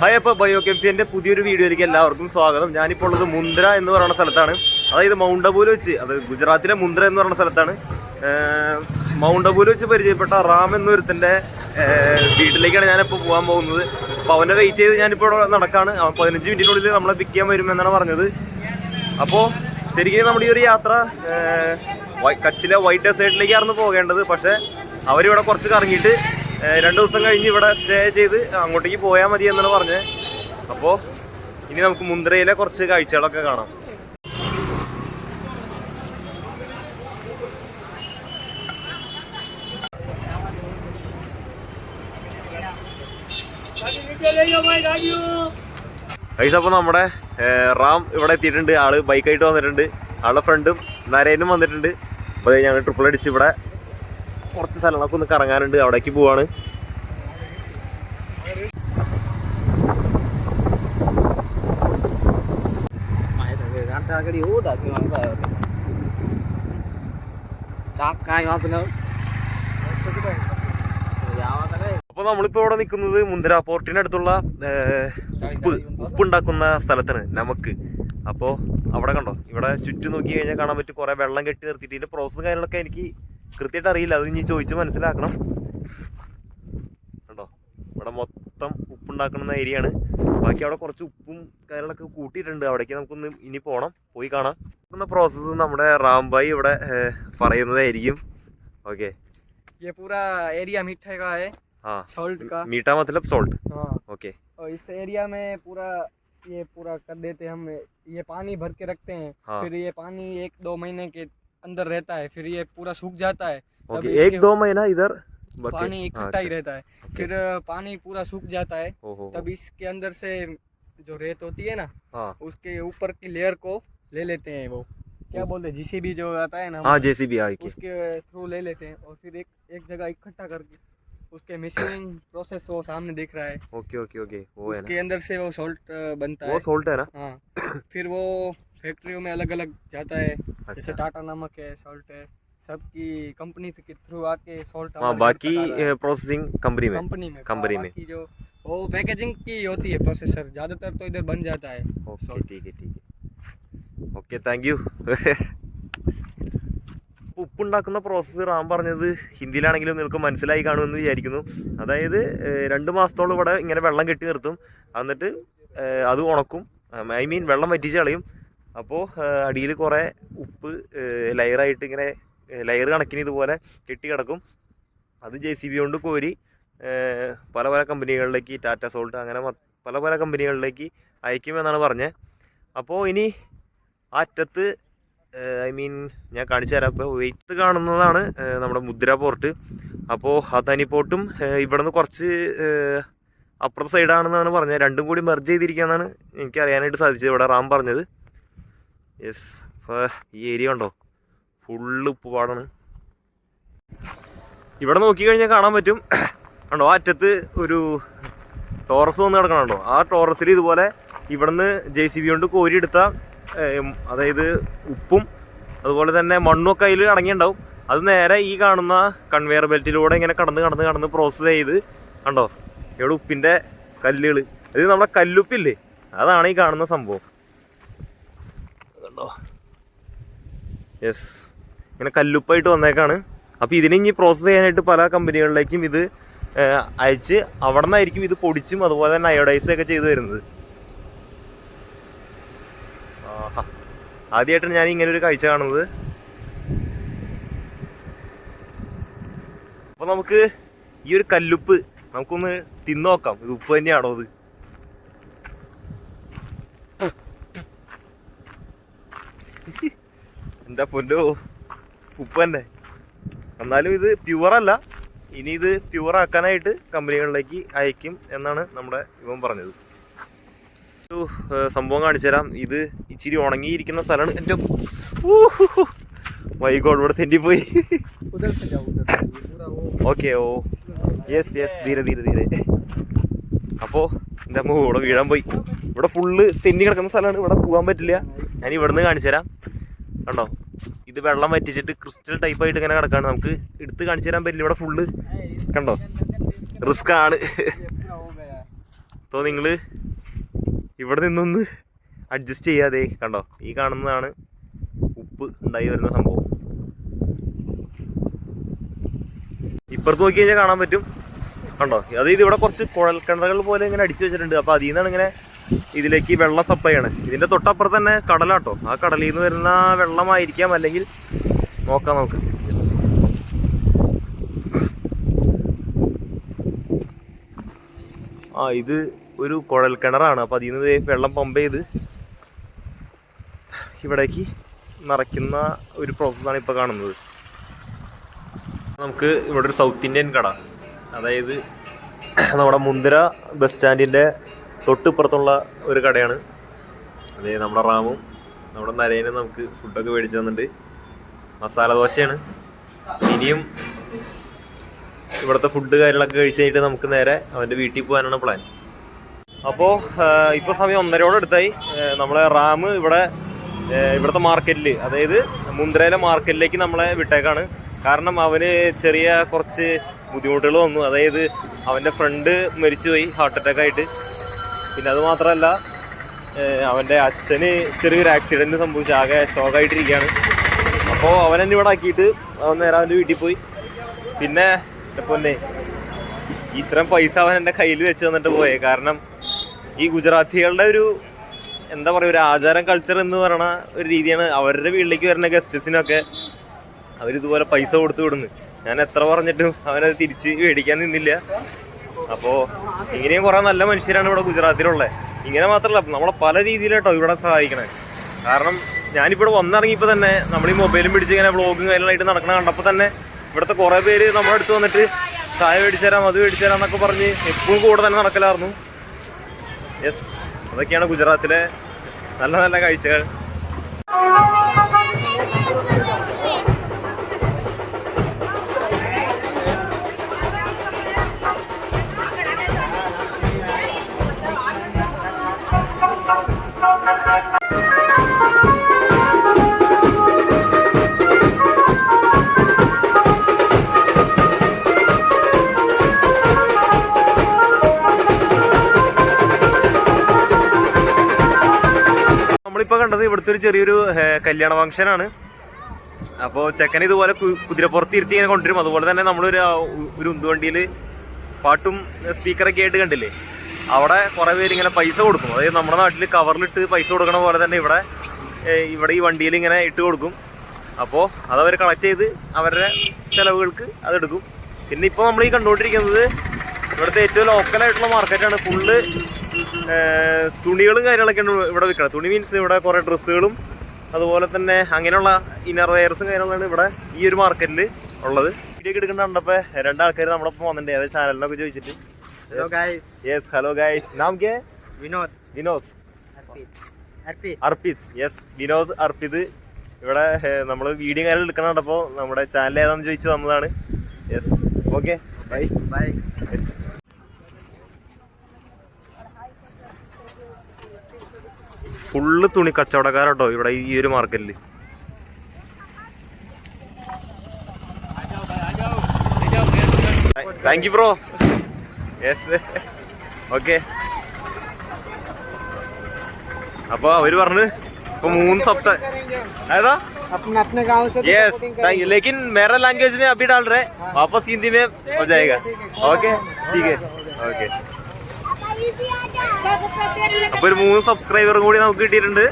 Hi അപ്പോൾ bio കെംപിയന്റെ പുതിയൊരു വീഡിയോയിലേക്ക് എല്ലാവർക്കും സ്വാഗതം. ഞാനിപ്പോൾ ഉള്ളത് മുന്ദ്ര എന്ന് പറയുന്ന സ്ഥലത്താണ്. അതായത് മൗണ്ട് അബൂൽ വെച്ച് അത് ഗുജറാത്തിലെ മുന്ദ്ര എന്ന് പറയുന്ന സ്ഥലത്താണ്. മൗണ്ട് അബൂൽ വെച്ച് പരിചയപ്പെട്ട റാം എന്നൊരുത്തന്റെ വീട്ടിലേക്കാണ് ഞാനിപ്പോൾ പോകാൻ പോകുന്നത്. അപ്പോൾ അവനെ വെയിറ്റ് ചെയ്ത് ഞാനിപ്പോൾ നടക്കാണ്. അവൻ പതിനഞ്ച് മിനിറ്റിനുള്ളിൽ നമ്മളെ പിക്ക് ചെയ്യാൻ വരുമെന്നാണ് പറഞ്ഞത്. അപ്പോൾ ശരിക്കും നമ്മുടെ ഈ ഒരു യാത്ര കച്ചിലെ വൈറ്റ് ഡെസേർട്ടിലേക്കായിരുന്നു പോകേണ്ടത്. പക്ഷേ അവരിവിടെ കുറച്ച് കറങ്ങിയിട്ട് രണ്ട് ദിവസം കഴിഞ്ഞ് ഇവിടെ സ്റ്റേ ചെയ്ത് അങ്ങോട്ടേക്ക് പോയാൽ മതി എന്നാണ് പറഞ്ഞത് അപ്പോൾ ഇനി നമുക്ക് മുന്ദ്രയിലെ കുറച്ച് കാഴ്ചകളൊക്കെ കാണാം. ഗൈസ് അപ്പോൾ നമ്മുടെ റാം ഇവിടെ എത്തിയിട്ടുണ്ട്. ആൾ ബൈക്കായിട്ട് വന്നിട്ടുണ്ട്. ആളുടെ ഫ്രണ്ടും നരേനും വന്നിട്ടുണ്ട്. അപ്പോൾ ഞങ്ങൾ ട്രിപ്പിൾ അടിച്ച് ഇവിടെ കുറച്ച് സ്ഥലങ്ങളൊക്കെ ഒന്ന് കറങ്ങാനുണ്ട്. അവിടേക്ക് പോവാണ്. അപ്പൊ നമ്മളിപ്പോ ഇവിടെ നിൽക്കുന്നത് മുന്തിര പോർട്ടിന് അടുത്തുള്ള ഏർ, ഉപ്പ് ഉപ്പുണ്ടാക്കുന്ന സ്ഥലത്താണ് നമുക്ക്. അപ്പോൾ അവിടെ കണ്ടോ? ഇവിടെ ചുറ്റും നോക്കി കഴിഞ്ഞാൽ കാണാൻ പറ്റും കുറേ വെള്ളം കെട്ടി നിർത്തിയിട്ട് ഇതിന്റെ പ്രോസസ്സും കാര്യങ്ങളൊക്കെ എനിക്ക് കൃത്യമായിട്ട് അറിയില്ല അത് ഇനി ചോദിച്ച് മനസ്സിലാക്കണം കണ്ടോ ഇവിടെ മൊത്തം ഉപ്പുണ്ടാക്കുന്ന ഏരിയ ആണ് ബാക്കി അവിടെ കുറച്ച് ഉപ്പും കാര്യങ്ങളൊക്കെ കൂട്ടിയിട്ടുണ്ട് അവിടേക്ക് നമുക്കൊന്ന് ഇനി പോകണം പോയി കാണാം എന്ന പ്രോസസ്സ് നമ്മുടെ റാംബായി ഇവിടെ ഏർ, പറയുന്നതായിരിക്കും ഓക്കെ ये पूरा एरिया मिठाई का है हाँ सॉल्ट का मीठा मतलब सॉल्ट हाँ ओके और इस एरिया में पूरा ये पूरा कर देते हैं हम ये पानी भर के रखते हैं हाँ फिर ये पानी एक दो महीने के अंदर रहता है फिर ये पूरा सूख जाता है ओके एक दो महीना इधर पानी हाँ, इकट्ठा ही अच्छा, रहता है। फिर पानी पूरा सूख जाता है तब इसके अंदर से जो रेत होती है ना हाँ। उसके ऊपर की लेयर को ले लेते हैं वो। क्या बोलते हैं जिसे भी जो आता है ना हाँ जैसी भी आई उसके थ्रू ले लेते हैं और फिर एक एक जगह इकट्ठा करके उसके मशीनिंग प्रोसेस वो सामने दिख रहा है। ओके ओके ओके वो है उसके अंदर से वो सॉल्ट बनता वो है। सॉल्ट है ना? हाँ। फिर वो फैक्ट्रियों में अलग अलग जाता है जैसे अच्छा टाटा नमक है सॉल्ट है सबकी कंपनी के थ्रू आके सॉल्ट हाँ बाकी प्रोसेसिंग कंपनी में कंपनी में company में। बाकी जो वो पैकेजिंग की होती है प्रोसेसर ज़्यादातर तो इधर बन जाता है ओके Salt. ठीक है ठीक है ഓക്കെ താങ്ക് യു ഉപ്പുണ്ടാക്കുന്ന പ്രോസസ്സ് റാം പറഞ്ഞത് ഹിന്ദിയിലാണെങ്കിലും നിങ്ങൾക്ക് മനസ്സിലായി കാണുമെന്ന് വിചാരിക്കുന്നു അതായത് ഏഹ്, രണ്ട് മാസത്തോളം ഇവിടെ ഇങ്ങനെ വെള്ളം കെട്ടി നിർത്തും എന്നിട്ട് ഏഹ്, അത് ഉണക്കും ഐ മീൻ വെള്ളം വറ്റിച്ച് കളയും അപ്പോൾ അടിയിൽ കുറേ ഉപ്പ് ലെയറായിട്ട് ഇങ്ങനെ ലെയർ കണക്കിന് ഇതുപോലെ കെട്ടി കിടക്കും. അത് ജെ സി ബി കൊണ്ട് കോരി പല പല കമ്പനികളിലേക്ക് ടാറ്റ സോൾട്ട് അങ്ങനെ പല പല കമ്പനികളിലേക്ക് അയക്കുമെന്നാണ് പറഞ്ഞത് അപ്പോൾ ഇനി ആ അറ്റത്ത് ഐ മീൻ ഞാൻ കാണിച്ചു തരാം. അപ്പോൾ വെയിറ്റ് കാണുന്നതാണ് നമ്മുടെ മുദ്ര പോർട്ട്. അപ്പോൾ ഹതാനി പോർട്ടും ഇവിടെ നിന്ന് കുറച്ച് അപ്പുറത്തെ സൈഡാണെന്നാണ് പറഞ്ഞത് രണ്ടും കൂടി മെർജ് എനിക്ക് അറിയാനായിട്ട് സാധിച്ചത്. ഇവിടെ റാം പറഞ്ഞത്. യെസ് അപ്പോൾ ഈ ഏരിയ ഉണ്ടോ ഫുള്ള് ഉപ്പുപാടാണ് ഇവിടെ നോക്കിക്കഴിഞ്ഞാൽ കാണാൻ പറ്റും. കണ്ടോ? ആ അറ്റത്ത് ഒരു ടോറസ് വന്ന് കിടക്കണുണ്ടോ ആ ടോറസിൽ ഇതുപോലെ ഇവിടുന്ന് ജെ സി ബി കൊണ്ട് കോരിയെടുത്ത അതായത് ഉപ്പും അതുപോലെ തന്നെ മണ്ണും ഒക്കെ അതിൽ അടങ്ങിയിട്ടുണ്ടാവും. അത് നേരെ ഈ കാണുന്ന കൺവെയർ ബെൽറ്റിലൂടെ ഇങ്ങനെ കടന്ന് കടന്ന് കടന്ന് പ്രോസസ്സ് ചെയ്ത് കണ്ടോ? ഇവിടെ ഉപ്പിന്റെ കല്ലുകൾ ഇത് നമ്മുടെ കല്ലുപ്പില്ലേ? അതാണ് ഈ കാണുന്ന സംഭവം. കണ്ടോ യെസ് ഇങ്ങനെ കല്ലുപ്പായിട്ട് വന്നേക്കാണ്. അപ്പോൾ ഇതിനെ ഇനി പ്രോസസ്സ് ചെയ്യാനായിട്ട് പല കമ്പനികളിലേക്കും ഇത് അയച്ച് അവിടെ നിന്നായിരിക്കും ഇത് പൊടിച്ചും അതുപോലെ തന്നെ അയോഡൈസ് ഒക്കെ ചെയ്തു വരുന്നത്. ആദ്യമായിട്ടാണ് ഞാൻ ഇങ്ങനെ ഒരു കാഴ്ച കാണുന്നത്. അപ്പോൾ നമുക്ക് ഈ ഒരു കല്ലുപ്പ് നമുക്കൊന്ന് തിന്നു നോക്കാം. ഇത് ഉപ്പ് തന്നെയാണോ ഇത്? എന്താ പൊന്നോ? ഉപ്പന്നെ. എന്നാലും ഇത് പ്യുവറല്ല ഇനി ഇത് പ്യുവർ ആക്കാനായിട്ട് കമ്പനികളിലേക്ക് അയക്കും എന്നാണ് നമ്മുടെ ഇവൻ പറഞ്ഞത്. ഒരു സംഭവം കാണിച്ചു തരാം. ഇത് ഇച്ചിരി ഉണങ്ങിയിരിക്കുന്ന സ്ഥലമാണ്. എന്റെ വൈകോട് ഇവിടെ തെന്നി പോയി okay oh oh. Yes yes ധീരെ ധീരെ ധീരെ. അപ്പോൾ എന്റെ അമ്മ ഇവിടെ വീഴാൻ പോയി. ഇവിടെ ഫുള്ള് തെന്നി കിടക്കുന്ന സ്ഥലമാണ്. ഇവിടെ പോകാൻ പറ്റില്ല. ഞാൻ ഇവിടുന്ന് കാണിച്ചു തരാം കണ്ടോ? ഇത് വെള്ളം വറ്റിച്ചിട്ട് ക്രിസ്റ്റൽ ടൈപ്പ് ആയിട്ട് ഇങ്ങനെ കിടക്കാണ്. നമുക്ക് എടുത്ത് കാണിച്ചു തരാൻ പറ്റില്ല. ഇവിടെ ഫുള്ള് കണ്ടോ? റിസ്ക് ആണ്. അപ്പോൾ നിങ്ങൾ ഇവിടെ നിന്നൊന്ന് അഡ്ജസ്റ്റ് ചെയ്യാതെ കണ്ടോ? ഈ കാണുന്നതാണ് ഉപ്പ് ഉണ്ടായി വരുന്ന സംഭവം. ഇപ്പുറത്ത് നോക്കി കഴിഞ്ഞാൽ കാണാൻ പറ്റും. കണ്ടോ? അതായത് ഇവിടെ കുറച്ച് കുഴൽ കിണറുകൾ പോലെ ഇങ്ങനെ അടിച്ചു വെച്ചിട്ടുണ്ട്. അപ്പോൾ അതിൽ നിന്നാണ് ഇങ്ങനെ ഇതിലേക്ക് വെള്ളം സപ്ലൈ ആണ് ഇതിന്റെ തൊട്ടപ്പുറത്ത് തന്നെ കടലാട്ടോ. ആ കടലിൽ നിന്ന് വരുന്ന വെള്ളമായിരിക്കാം അല്ലെങ്കിൽ നോക്കാം നമുക്ക്. ആ ഇത് ഒരു കുഴൽ കിണറാണ്. അപ്പോൾ അതിൽ നിന്ന് വെള്ളം പമ്പ് ചെയ്ത് ഇവിടേക്ക് നിറയ്ക്കുന്ന ഒരു പ്രോസസ്സാണ് ഇപ്പോൾ കാണുന്നത്. നമുക്ക് ഇവിടെ ഒരു സൗത്ത് ഇന്ത്യൻ കട. അതായത് നമ്മുടെ മുന്തിര ബസ് സ്റ്റാൻഡിന്റെ തൊട്ടിപ്പുറത്തുള്ള ഒരു കടയാണ്. അതെ നമ്മുടെ റാമും നമ്മുടെ നരേനും നമുക്ക് ഫുഡൊക്കെ മേടിച്ചു തന്നിട്ടുണ്ട്. മസാല ദോശയാണ്. ഇനിയും ഇവിടുത്തെ ഫുഡ് കാര്യങ്ങളൊക്കെ കഴിച്ച് കഴിഞ്ഞിട്ട് നമുക്ക് നേരെ അവന്റെ വീട്ടിൽ പോകാനാണ് പ്ലാൻ അപ്പോൾ ഇപ്പോൾ സമയം ഒന്നരയോടെ അടുത്തായി. നമ്മളെ റാം ഇവിടെ ഇവിടുത്തെ മാർക്കറ്റിൽ അതായത് മുന്ദ്രയിലെ മാർക്കറ്റിലേക്ക് നമ്മളെ വിട്ടേക്കാണ്. കാരണം അവന് ചെറിയ കുറച്ച് ബുദ്ധിമുട്ടുകൾ വന്നു. അതായത് അവന്റെ ഫ്രണ്ട് മരിച്ചുപോയി ഹാർട്ട് അറ്റാക്ക് ആയിട്ട്. പിന്നെ അത് മാത്രമല്ല അവന്റെ അച്ഛന് ചെറിയൊരു ആക്സിഡന്റ് സംഭവിച്ചു ആകെ ഷോക്കായിട്ടിരിക്കുകയാണ് അപ്പോൾ അവൻ എന്നെ ഇവിടെ ആക്കിയിട്ട് അവൻ നേരെ അവന്റെ വീട്ടിൽ പോയി. പിന്നെ പൊന്നെ ഇത്രയും പൈസ അവൻ എന്റെ കയ്യിൽ വെച്ച് തന്നിട്ട് പോയേ. കാരണം ഈ ഗുജറാത്തികളുടെ ഒരു എന്താ പറയുക ഒരു ആചാരം കൾച്ചർ എന്ന് പറയുന്ന ഒരു രീതിയാണ് അവരുടെ വീട്ടിലേക്ക് വരുന്ന ഗസ്റ്റസിനൊക്കെ അവരിതുപോലെ പൈസ കൊടുത്തു വിടുന്നു ഞാൻ എത്ര പറഞ്ഞിട്ടും അവനത് തിരിച്ച് മേടിക്കാൻ നിന്നില്ല. അപ്പോൾ ഇങ്ങനെയും കുറേ നല്ല മനുഷ്യരാണ് ഇവിടെ ഗുജറാത്തിലുള്ളത് ഇങ്ങനെ മാത്രമല്ല നമ്മളെ പല രീതിയിലാട്ടോ ഇവിടെ സഹായിക്കണേ. കാരണം ഞാനിപ്പോൾ ഇവിടെ വന്നിറങ്ങിയപ്പോൾ തന്നെ നമ്മൾ ഈ മൊബൈലും പിടിച്ച് ഇങ്ങനെ വ്ളോഗും കാര്യങ്ങളായിട്ട് നടക്കണ കണ്ടപ്പോൾ തന്നെ ഇവിടുത്തെ കുറേ പേര് നമ്മുടെ അടുത്ത് വന്നിട്ട് ചായ മേടിച്ചു തരാം അത് മേടിച്ചു തരാം എന്നൊക്കെ പറഞ്ഞ് എപ്പോഴും കൂടെ തന്നെ നടക്കലായിരുന്നു. യെസ് അതൊക്കെയാണ് ഗുജറാത്തിലെ നല്ല നല്ല കാഴ്ചകൾ. കണ്ടത് ഇവിടുത്തെ ഒരു ചെറിയൊരു കല്യാണ ഫംഗ്ഷനാണ്. അപ്പോൾ ചെക്കൻ ഇതുപോലെ കുതിരപ്പുറത്ത് ഇരുത്തി ഇങ്ങനെ കൊണ്ടുവരും. അതുപോലെ തന്നെ നമ്മളൊരു ഒരു ഉന്തുവണ്ടിയിൽ പാട്ടും സ്പീക്കറൊക്കെ ആയിട്ട് കണ്ടില്ലേ? അവിടെ കുറേ പേര് ഇങ്ങനെ പൈസ കൊടുക്കും. അതായത് നമ്മുടെ നാട്ടിൽ കവറിലിട്ട് പൈസ കൊടുക്കണ പോലെ തന്നെ ഇവിടെ ഇവിടെ ഈ വണ്ടിയിൽ ഇങ്ങനെ ഇട്ട് കൊടുക്കും. അപ്പോൾ അതവർ കളക്ട് ചെയ്ത് അവരുടെ ചിലവുകൾക്ക് അതെടുക്കും പിന്നെ ഇപ്പോൾ നമ്മൾ ഈ കണ്ടുകൊണ്ടിരിക്കുന്നത് ഇവിടുത്തെ ഏറ്റവും ലോക്കലായിട്ടുള്ള മാർക്കറ്റാണ് ഫുള്ള് തുണികളും കാര്യങ്ങളൊക്കെയാണ് ഇവിടെ വിൽക്കുന്നത് തുണി മീൻസ് ഇവിടെ കുറേ ഡ്രസ്സുകളും അതുപോലെ തന്നെ അങ്ങനെയുള്ള ഇന്നർ വെയർസും കാര്യങ്ങളാണ് ഇവിടെ ഈ ഒരു മാർക്കറ്റിൽ ഉള്ളത്. വീഡിയോ ഒക്കെ എടുക്കേണ്ട കണ്ടപ്പോൾ രണ്ടാൾക്കാർ നമ്മുടെ ഒപ്പം വന്നിട്ടുണ്ട്. ഏതാ ചാനലിനൊക്കെ ചോദിച്ചിട്ട്. Hello guys yes hello guys നാം കെ? വിനോദ്. വിനോദ്. അർപ്പിത് യെസ് വിനോദ് അർപ്പിത് ഇവിടെ നമ്മൾ വീഡിയോ കാര്യം എടുക്കണം കണ്ടപ്പോൾ നമ്മുടെ ചാനൽ ഏതാണെന്ന് ചോദിച്ചു വന്നതാണ്. Yes okay bye bye full തുണി കച്ചവടക്കാരോട്ടോ ഇവിടെ ഈ ഒരു മാർക്കറ്റിൽ thank you bro yes okay അപ്പോൾ അവര് പറഞ്ഞു ഇപ്പൊ മൂന്ന് സബ്സ ഏതാ अपने अपने गांव से भी यस supporting थैंक यू लेकिन मेरा लैंग्वेज में अभी डाल रहे वापस हिंदी में हो जाएगा ओके ठीक है ഓക്കെ അപ്പൊ ഒരു മൂന്ന് സബ്സ്ക്രൈബറും കൂടി നമുക്ക് കിട്ടിയിട്ടുണ്ട്.